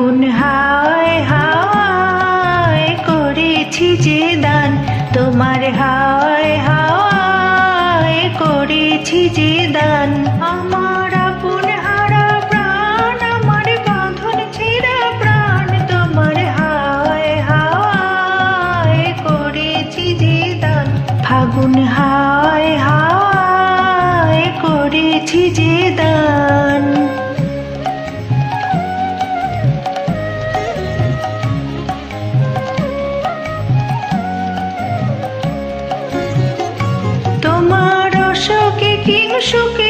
ফাগুন হায় হায় করেছি যে দান, তোমার হায় হায় করেছি যে দান। আমার আপন হারা প্রাণ, আমার বাঁধন ছেঁড়া প্রাণ, তোমার হায় হায় করেছি যে দান। ফাগুন হায় হায় করেছি যে দান। তোমার অসুখে কিংসুকে অলক্ষ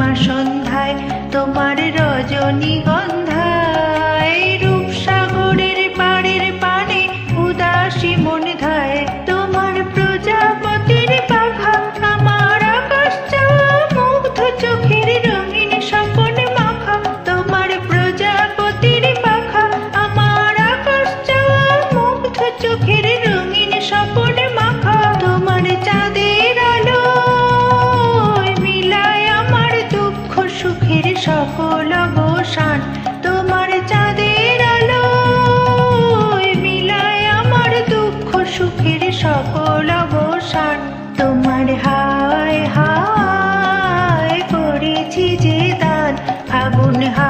পূর্ণিমা সন্ধ্যায়, তোমার রজনীগন্ধায়, রূপসাগরের পাড়ের পানে, উদাসী মন ধায়, তোমার প্রজাপতির পাখা আমার আকাশ মুগ্ধ চোখের রঙিন স্বপন মাখা, তোমার প্রজাপতির পাখা আমার আকাশ মুগ্ধ চোখের রঙিন স্বপন অবসান তোমার হায় হায় করেছি যে দান ফাগুন হায়